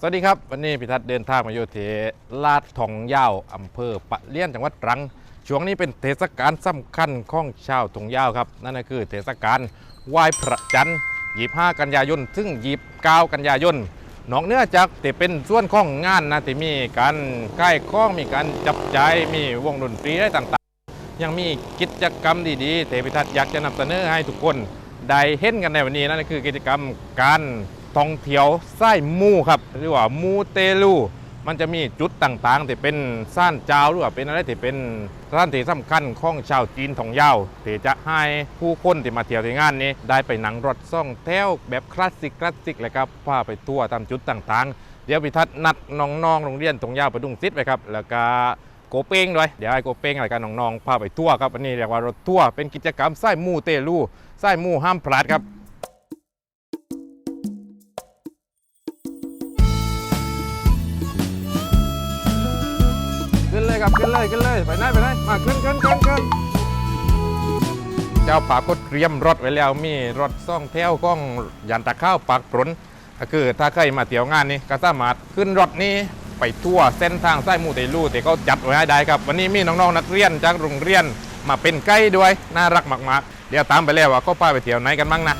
สวัสดีครับ วันนี้พิทัศน์เดินทางมาอยู่ที่ลาดทองยาวอำเภอปะเลี่ยนจังหวัดตรัง ช่วงนี้เป็นเทศกาลสำคัญของชาวทองยาวครับ นั่นก็คือเทศกาลไหว้พระจันทร์25 กันยายนถึง29กันยายนนอกเนื้อจากที่เป็นส่วนของงานนะที่มีการใกล้ข้องมีการจับใจมีวงดนตรีอะไรต่างๆ ยังมีกิจกรรมดีๆเทพิทัศน์อยากจะนำเสนอให้ทุกคนได้เห็นกันในวันนี้นั่นก็คือกิจกรรมการ ท่องเที่ยวไส้มูครับหรือว่ามูเตลู มันจะมีจุดต่างๆที่เป็นซ่านเจ้าหรือว่าเป็นอะไรที่เป็นสถานที่สำคัญของชาวจีนทองยาวที่จะให้ผู้คนที่มาเที่ยวที่งานนี้ ได้ไปหนังรถซ่องแถวแบบคลาสสิกคลาสสิกเลยครับพาไปทั่วตามจุดต่างๆ เดี๋ยวพิทัศน์นัดน้องๆโรงเรียนทองยาวประดุงซิดไปครับแล้วก็โกเป้งด้วยเดี๋ยวให้โกเป้งอะไรกันน้องๆพาไปทั่วครับอันนี้เรียกว่ารถทั่วเป็นกิจกรรมไส้มูเตลูไส้มูห้ามพลาดครับ ขึ้นเลยไปไหนไปไหนมาขึ้นขึ้นขึ้นขึ้นเจ้าป่าก็เตรียมรถไว้แล้วมีรถซ่องแถวก้องยันตะข้าวปากปรนก็คือถ้าใครมาเที่ยวงานนี้ก็สามารถขึ้นรถนี้ไปทั่วเส้นทางสายมูเตลูที่เขาจัดไว้ให้ได้ครับ วันนี้มีน้องๆนักเรียนจากโรงเรียนมาเป็นไกด์ด้วยน่ารักมากๆ เดี๋ยวตามไปแล้วว่าเขาพาไปเที่ยวไหนกันบ้างนะ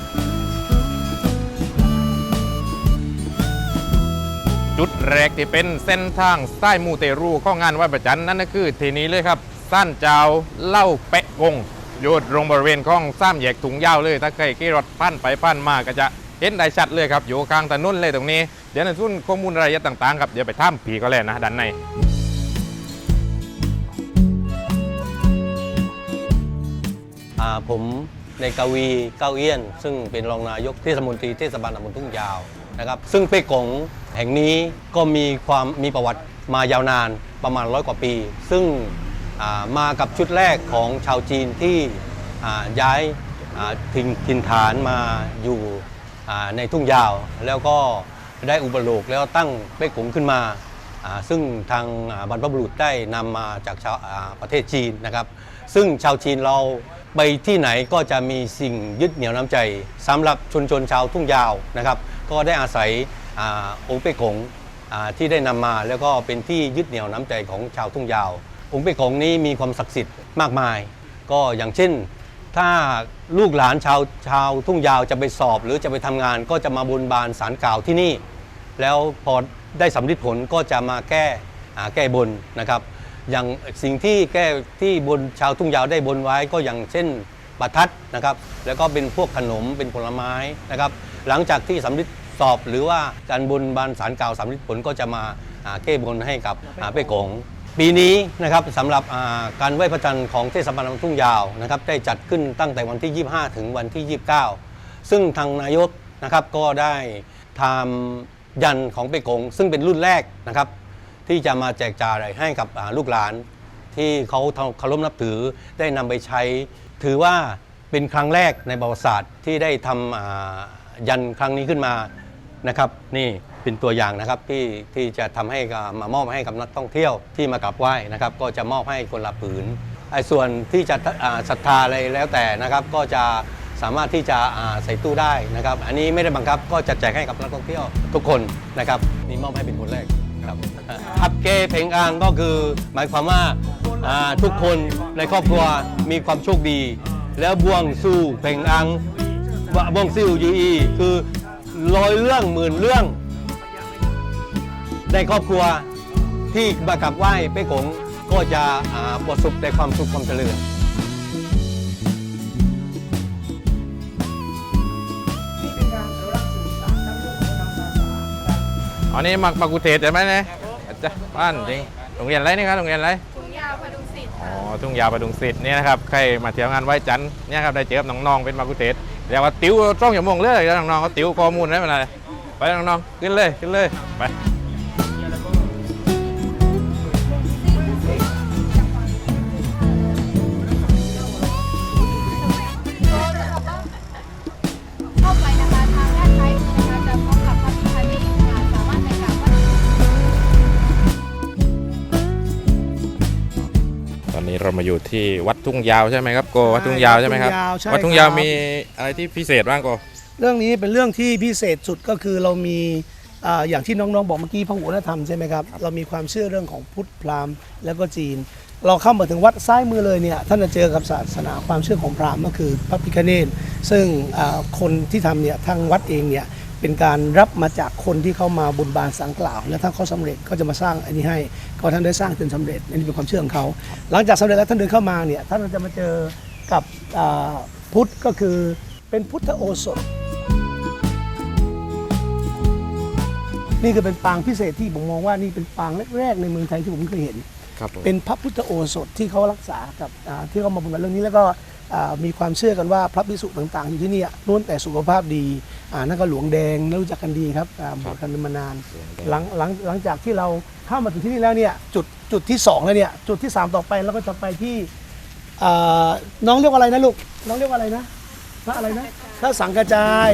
จุดแรกที่เป็นเส้นทางใต้มูเตรูข้องงานไหว้ประจันนั่นก็คือที่นี้เลยครับสั้นเจ้าเล่าเปะกงอยู่ตรงบริเวณของซ้ำแยกถุงยาวเลย ถ้าใครขี่รถพันไปพันมาก็จะเห็นได้ชัดเลยครับ อยู่กลางถนนเลยตรงนี้ เดี๋ยวในส่วนข้อมูลรายละเอียดต่างๆครับ เดี๋ยวไปท่ามผีก็แล้วนะด้านในผมในกวีเก้าเอี้ยน ซึ่งเป็นรองนายกเทศมนตรีเทศบาลตำบลทุ่งยาว นะครับซึ่งเป้กงแห่งนี้ก็มีความมีประวัติมายาวนานประมาณร้อยกว่าปี ซึ่งามากับชุดแรกของชาวจีนที่ย้ายอ่าถิ่นถิ่นฐานมาอยู่ในทุ่งยาว แล้วก็ได้อุปโลกแล้วตั้งเป้กงขึ้นมาาซึ่งทางาบรรพบุรุษได้นำมาจากชาวาประเทศจีนนะครับ ซึ่งชาวจีนเราไปที่ไหนก็จะมีสิ่งยึดเหนี่ยวน้ำใจสำหรับชนชนชาวทุ่งยาวนะครับ ก็ได้อาศัยองค์เป้กงที่ได้นำมาแล้วก็เป็นที่ยึดเหนี่ยวน้ำใจของชาวทุ่งยาว องค์เป้กงนี้มีความศักดิ์สิทธิ์มากมาย ก็อย่างเช่น ถ้าลูกหลานชาวชาวทุ่งยาวจะไปสอบ หรือจะไปทำงาน ก็จะมาบนบานสารกล่าวที่นี่ แล้วพอได้สำเร็จผลก็จะมาแก้แก้บนนะครับ อย่างสิ่งที่แก้ที่บนชาวทุ่งยาวได้บนไว้ก็อย่างเช่น ประทัดนะครับ แล้วก็เป็นพวกขนมเป็นผลไม้นะครับ หลังจากที่สำเร็จสอบหรือว่าการบนบานสารกล่าวสำเร็จผลก็จะมาอ่าแก้บนให้กับอ่าเป้กงปีนี้นะครับสำหรับอ่าการไหว้พระจันทร์ของเทศบาลตำบลทุ่งยาวนะครับ ได้จัดขึ้นตั้งแต่วันที่ 25 ถึงวันที่ 29 ซึ่งทางนายกนะครับก็ได้ทำยันของเปกงซึ่งเป็นรุ่นแรกนะครับ ที่จะมาแจกจ่ายให้กับอ่าลูกหลาน ที่เขาเคารพนับถือได้นำไปใช้ ถือว่าเป็นครั้งแรกในประวัติศาสตร์ที่ได้ทำอ่ายันครั้งนี้ขึ้นมานะครับนี่เป็นตัวอย่างนะครับที่ที่จะทำให้กับมามอบให้กับนักท่องเที่ยวที่มากราบไหว้นะครับ ก็จะมอบให้คนละผืนไอ้ส่วนที่จะอ่าศรัทธาอะไรแล้วแต่นะครับ ก็จะสามารถที่จะอ่าใส่ตู้ได้นะครับ อันนี้ไม่ได้บังคับก็จะแจกให้กับนักท่องเที่ยวทุกคนนะครับนี่มอบให้เป็นคนแรกครับ อับเกเพงอางก็คือหมายความว่า อ่าทุกคนในครอบครัวมีความโชคดี แล้วบวงสู้เพ่งอังบวงซิวยูอีคือร้อยเรื่องหมื่นเรื่อง ในครอบครัวที่มากับไหว้เป้กงก็จะประสบแต่ความสุขความเจริญอันนี้มักมากุเทศใช่ไหมเนี่ยอาจ้ะบ้านจริงโรงเรียนอะไรนี่ครับโรงเรียนอะไร ทุ่งยาวประดุงศิษย์เนี่ยนะครับใครมาเที่ยวงานไหว้จันทร์เนี่ยครับได้เจอกับน้องๆเป็นมากุเทศเรียกว่าติ้วจ้องอย่ามองเลยแล้วน้องๆเขาติ้วข้อมูลได้ไหมล่ะไปน้องๆขึ้นเลยขึ้นเลยไป อนนี้เรามาอยู่ที่วัดทุ่งยาวใช่ไหมครับโกวัดทุ่งยาวใช่ไหมครับใช่วัดทุ่งยาวครับมีอะไรที่พิเศษบ้างโกเรื่องนี้เป็นเรื่องที่พิเศษสุดก็คือเรามีอ่าอย่างที่น้องๆบอกเมื่อกี้พหุวัฒนธรรมใช่ไหมครับเรามีความเชื่อเรื่องของพุทธพราหมณ์แล้วก็จีน เราเข้ามาถึงวัดซ้ายมือเลยเนี่ยท่านจะเจอกับศาสนาความเชื่อของพราหมณ์ก็คือพระพิฆเนศซึ่งอ่าคนที่ทำเนี่ยทางวัดเองเนี่ย เป็นการรับมาจากคนที่เข้ามาบุญบานสังกล่าว แล้วถ้าเขาสำเร็จก็จะมาสร้างอันนี้ให้ก็ท่านได้สร้างจนสำเร็จอันนี้เป็นความเชื่อของเขา หลังจากสำเร็จแล้วท่านเดินเข้ามาเนี่ยท่านจะมาเจอกับอ่าพุทธก็คือเป็นพุทธโอสถ นี่คือเป็นปางพิเศษที่ผมมองว่านี่เป็นปางแรกๆในเมืองไทยที่ผมเคยเห็นครับผมเป็นพระพุทธโอสถที่เขารักษากับอ่าที่เขามาบำบัดเรื่องนี้แล้วก็อ่า มีความเชื่อกันว่าพระภิกษุต่างๆ อยู่ที่เนี่ยล้วนแต่สุขภาพดีอ่านั่นก็หลวงแดงน่ารู้จักกันดีครับอ่าบวชกันมานานหลังหลังหลังจากที่เราเข้ามาถึงที่นี่แล้วเนี่ยจุดจุดที่สองแล้วเนี่ยจุดที่สามต่อไปเราก็จะไปที่อ่าน้องเรียกว่าอะไรนะลูกน้องเรียกว่าอะไรนะพระอะไรนะพระสังกระจาย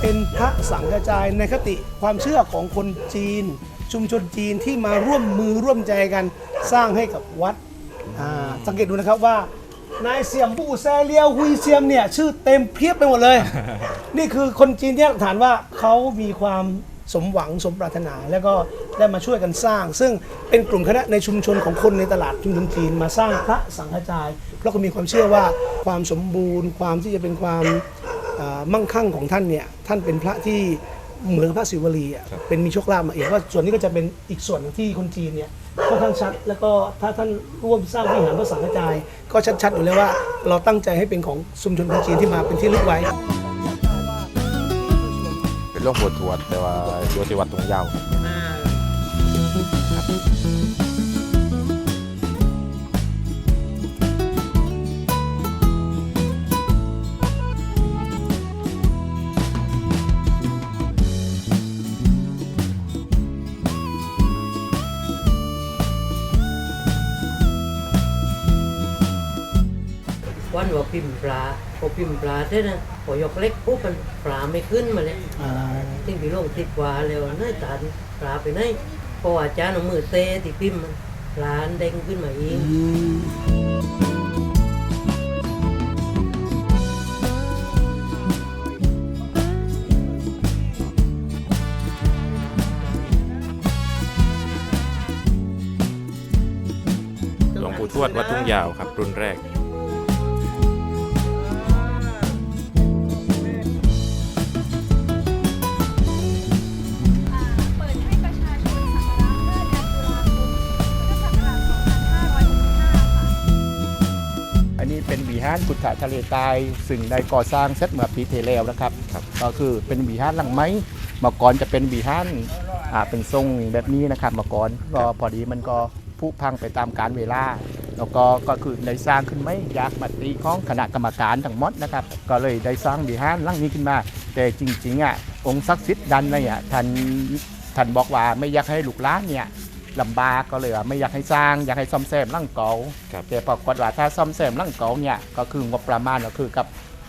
เป็นพระสังกระจายในคติความเชื่อของคนจีน ชุมชนจีนที่มาร่วมมือร่วมใจกันสร้างให้กับวัด อ่าสังเกตดูนะครับว่านายเสียมบู่แซเลียวฮุยเซียมเนี่ยชื่อเต็มเพียบไปหมดเลย นี่คือคนจีนที่หลักฐานว่าเขามีความสมหวังสมปรารถนา แล้วก็ได้มาช่วยกันสร้าง ซึ่งเป็นกลุ่มคณะในชุมชนของคนในตลาดชุมชนจีนมาสร้างพระสังฆจาย เพราะเขามีความเชื่อว่าความสมบูรณ์ ความที่จะเป็นความอ่ามั่งคั่งของท่านเนี่ยท่านเป็นพระที่ เหมือนพระศิวลีอะเป็นมีโชคลาภมาเองว่าส่วนนี้ก็จะเป็นอีกส่วนหนึ่งที่คนจีนเนี่ยค่อนข้างชัด แล้วก็ถ้าท่านร่วมสร้างวิหารพระสังฆจาย ก็ชัดๆอยู่แล้วว่าเราตั้งใจให้เป็นของชุมชนคนจีนที่มาเป็นที่ลึกไว้เป็นหลวงปู่ทวดแต่ว่าอยู่ที่วัดตรงยาว วัวพิมพ์ปลาพอพิมพ์ปลาเสร็จนพอยกเล็กปุ๊บมันปลาไม่ขึ้นมาเลยอ่าทิ้งพี่ลงติดกว่าแล้วน่าตาปลาไปไหนพราะว่าอาจารย์เอามือเซตะที่พิมพ์มันปลาเด้งขึ้นมาเองหลวงปู่ทวดวัดทุ่งยาวครับ รุ่นแรก หารพุทธทะเลตายซึ่งได้ก่อสร้างเสร็จเมื่อปีที่แล้วนะครับ ก็คือเป็นวิหารหลังไม้เมื่อก่อนจะเป็นวิหารอ่าเป็นทรงแบบนี้นะครับเมื่อก่อนก็พอดีมันก็ผุพังไปตามกาลเวลา แล้วก็ก็คือได้สร้างขึ้นไม่ยากมติของคณะกรรมการทั้งหมดนะครับ ก็เลยได้สร้างวิหารหลังนี้ขึ้นมา แต่จริงๆอะองค์ศักดิ์สิทธิ์ดันเนี่ยท่านท่านบอกว่าไม่อยากให้ลูกหลานเนี่ย ลำบากก็เลยว่าไม่อยากให้สร้างอยากให้ซ่อมแซมร่างเก่าครับ แต่ปรากฏว่าถ้าซ่อมแซมร่างเก่าเนี่ยก็คืองบประมาณก็คือกับ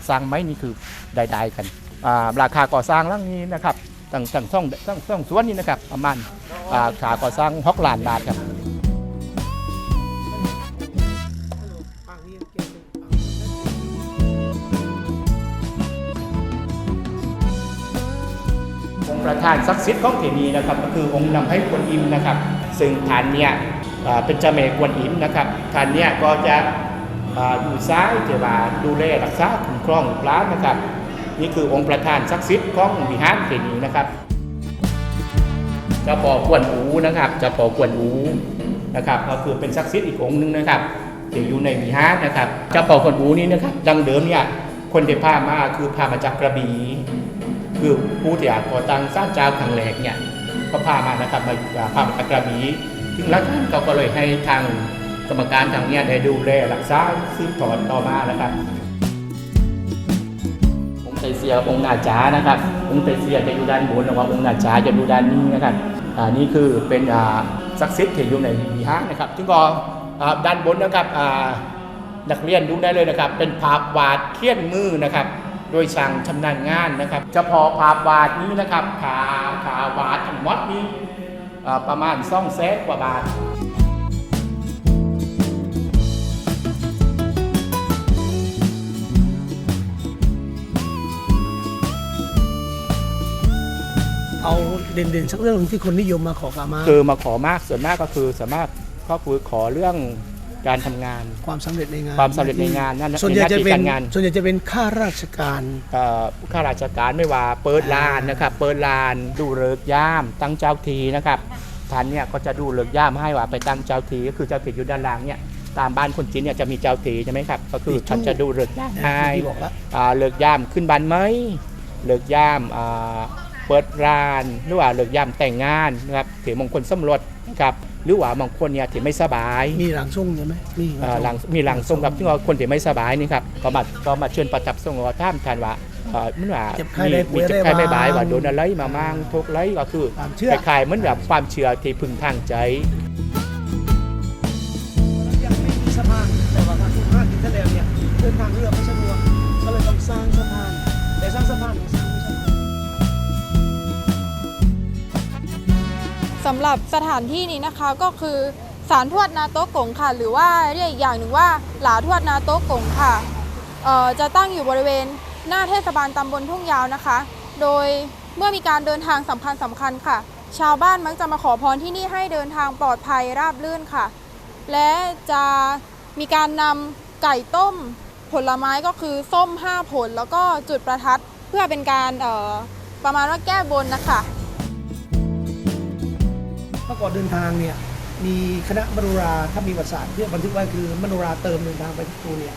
สร้างไม้นี่คือใดๆกันอ่าราคาก่อสร้างร่างนี้นะครับตั้งตั้งช่องตั้งช่องสวนนี้นะครับประมาณอ่าราคาก่อสร้างหกล้านบาทครับ องค์ประธานศักดิ์สิทธิ์ของที่นี่นะครับก็คือองค์นำให้กวนอิมนะครับ ซึ่งฐานเนี่ยเป็นเจ้าแม่กวนอิมนะครับฐานเนี่ยก็จะอยู่ซ้ายเทวาดูแลรักษาคุ้มครองลูกหลานนะครับ นี่คือองค์ประธานศักดิ์สิทธิ์ของวิหารที่นี้นะครับเจ้าพ่อกวนอูนะครับเจ้าพ่อกวนอูนะครับก็คือเป็นศักดิ์สิทธิ์อีกองค์หนึงนะครับที่อยู่ในวิหารนะครับเจ้าพ่อกวนอูนี่นะครับดังเดิมเนี่ยคนที่พามาคือพามาจากกระบี่คือผู้ที่อาก่อตั้งสร้างเจ้าครั้งแรกเนี่ย ก็พามานะครับมาพามาจากระบี่ซึ่งแล้วท่านเขาก็เลยให้ทางกรรมการทางเนี้ยได้ดูแลรักษาสืบทอดต่อมานะครับองค์ไตเสียองค์นาจานะครับองค์ไตเสียจะอยู่ด้านบนแล้วว่าองค์นาจาจะอยู่ด้านนี้นะครับอ่านี่คือเป็นอ่าศักดิ์สิทธิ์ที่อยู่ในวิหารนะครับซึ่งก็อ่าด้านบนนะครับอ่านักเรียนดูได้เลยนะครับ เป็นภาพวาดเขียนมือนะครับ โดยช่างชำนาญงานนะครับเฉพาะภาพวาดนี้นะครับขาขาวาดทั้งหมดนี้อ่าประมาณ2แสนกว่าบาทเอาเด่นๆสักเรื่องหนึ่งที่คนนิยมมาขอขมาคือมาขอมากส่วนมากก็คือสามารถก็คือขอเรื่อง การทำงาน ความสำเร็จในงานความสำเร็จในงานนั่นส่วนใหญ่จะเป็นในหน้าที่การงาน ส่วนใหญ่จะเป็นข้าราชการเอ่อผู้ข้าราชการไม่ว่าเปิดลานนะครับเปิดลานดูเลิกษ์ย่ามตั้งเจ้าทีนะครับท่านเนี่ยก็จะดูเลิกษ์ย่ามให้ว่าไปตั้งเจ้าทีก็คือเจ้าทีอยู่ด้านล่างเนี่ยตามบ้านคนจีนเนี่ยจะมีเจ้าทีใช่ไหมครับก็คือท่านจะดูเลิกษ์ย่ามให้ ที่บอกว่า อ่าเลิกย่ามขึ้นบันไหมเลิกย่ามอ่าเปิดร้านหรือว่าเลิกย่ามแต่งงานนะครับถือมงคลสมรสนะครับ หรือว่าบางคนเนี่ยที่ไม่สบายมีหลังส่งใช่ไหมมีเอ่อหลังมีหลังทรงกับที่ว่าคนที่ไม่สบายนี่ครับก็มาก็มาเชิญประทับทรงว่าท่ามทานว่าเอ่อมันว่าเจ็บไข้มีได้ป่มีวยเจ็บได้ไข้ไม่บายบ้างว่าโดนอะไรมามั่งทุกข์ไรก็คือความเชื่อ คล้ายๆเหมือนแบบความเชื่อที่พึงทางใจ หรับสถานที่นี้นะคะก็คือศาลทวดนาโต๊ะกงค่ะ หรือว่าเรียกอีกอย่างหนึ่งว่าหลาทวดนาโต๊ะกงค่ะจะตั้งอยู่บริเวณหน้าเทศบาลตำบลทุ่งยาวนะคะ โดยเมื่อมีการเดินทางสำคัญสำคัญค่ะ ชาวบ้านมักจะมาขอพรที่นี่ให้เดินทางปลอดภัยราบรื่นค่ะ และจะมีการนำไก่ต้มผลไม้ก็คือส้ม 5 ผลแล้วก็จุดประทัดเพื่อเป็นการประมาณว่าแก้บนนะคะ มื่อก่อนเดินทางเนี่ยมีคณะมโนราถ้ามีประวัติศาสตร์ที่บันทึกไว้คือมโนราเติมเดินทางไปที่ตูเนี่ย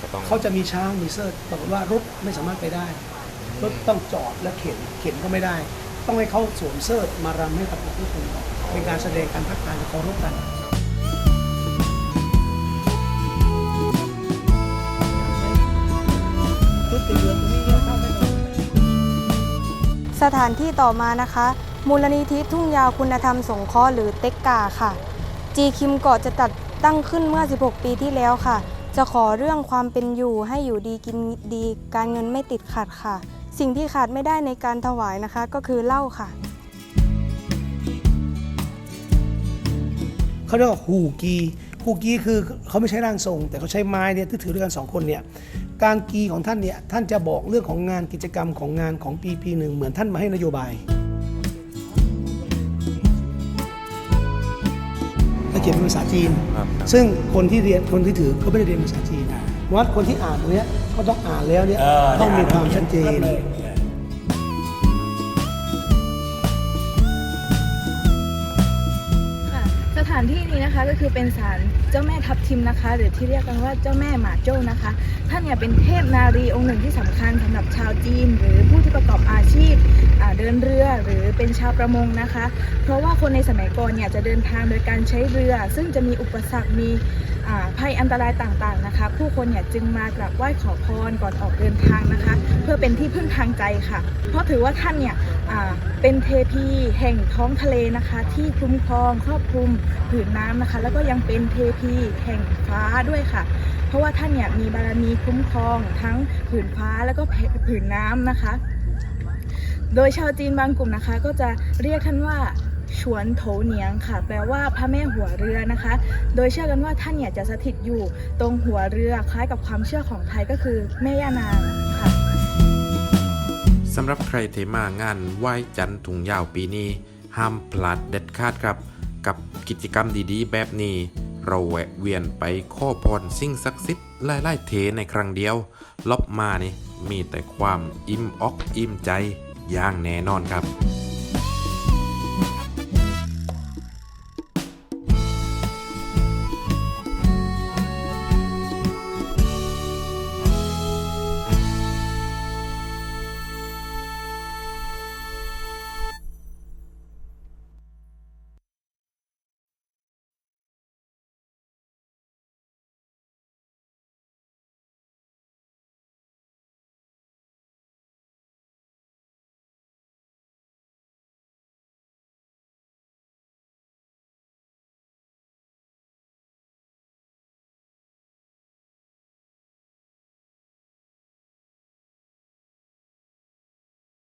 ก็ต้องเขาจะมีช้างมีเซิร์ชปรากฏว่ารถไม่สามารถไปได้รถต้องจอดและเข็นเข็นก็ไม่ได้ ต้องให้เขาสวมเซิร์ชมารำให้กับผู้คนเป็นการแสดงการทักทายเคารพกันชุดสีเหลืองตัวนี้เยอะเท่ากันสถานที่ต่อมานะคะ มูลนิธิทุ่งยาวคุณธรรมสงเคราะห์หรือเต็กกาค่ะ จีคิมเกาะจะจัดตั้งขึ้นเมื่อ 16 ปีที่แล้วค่ะ จะขอเรื่องความเป็นอยู่ให้อยู่ดีกินดีการเงินไม่ติดขัดค่ะ สิ่งที่ขาดไม่ได้ในการถวายนะคะก็คือเหล้าค่ะ เขาเรียกว่าฮูกีฮูกีคือเขาไม่ใช้ร่างทรง แต่เขาใช้ไม้เนี่ยที่ถือด้วยกันสองคนเนี่ยการกีของท่านเนี่ยท่านจะบอกเรื่องของงานกิจกรรมของงานของปีปีหนึ่งเหมือนท่านมาให้นโยบาย และเขียนเป็นภาษาจีนครับซึ่งคนที่เรียนคนที่ถือก็ไม่ได้เรียนภาษาจีนวัดคนที่อ่านตรงเนี้ยก็ต้องอ่านแล้วเนี่ยต้องมีความชัดเจนค่ะสถานที่นี้นะคะก็คือเป็นศาลเจ้าแม่ทับทิมนะคะ หรือที่เรียกกันว่าเจ้าแม่หมาโจ้นะคะ ท่านเนี่ยเป็นเทพนารีองค์หนึ่งที่สำคัญสำหรับชาวจีน หรือผู้ที่ประกอบอาชีพอ่า เดินเรือหรือเป็นชาวประมงนะคะ เพราะว่าคนในสมัยก่อนเนี่ยจะเดินทางโดยการใช้เรือ ซึ่งจะมีอุปสรรคมีภัยอันตรายต่างๆนะคะ ผู้คนเนี่ยจึงมากราบไหว้ขอพรก่อนออกเดินทางนะคะ เพื่อเป็นที่พึ่งทางใจค่ะ เพราะถือว่าท่านเนี่ยเป็นเทพีแห่งท้องทะเลนะคะ ที่คุ้มครองครอบคลุมผืนน้ำนะคะ แล้วก็ยังเป็นเทพีแห่งฟ้าด้วยค่ะ เพราะว่าท่านเนี่ยมีบารมีคุ้มครองทั้งผืนฟ้าแล้วก็ผืนน้ำนะคะ โดยชาวจีนบางกลุ่มนะคะ ก็จะเรียกท่านว่าฉวนโถเหนียงค่ะ แปลว่าพระแม่หัวเรือนะคะ โดยเชื่อกันว่าท่านเนี่ยจะสถิตอยู่ตรงหัวเรือคล้ายกับความเชื่อของไทยก็คือแม่ย่านางค่ะสำหรับใครที่มางานไหว้จันทุงยาวปีนี้ ห้ามพลาดเด็ดขาดครับ กับกิจกรรมดีๆ แบบนี้ เราแวะเวียนไปข้อพรสิ่งศักดิ์สิทธิ์ไล่ๆเทในครั้งเดียว ลบมานี่มีแต่ความอิ่มอกอิ่มใจ อย่างแน่นอนครับ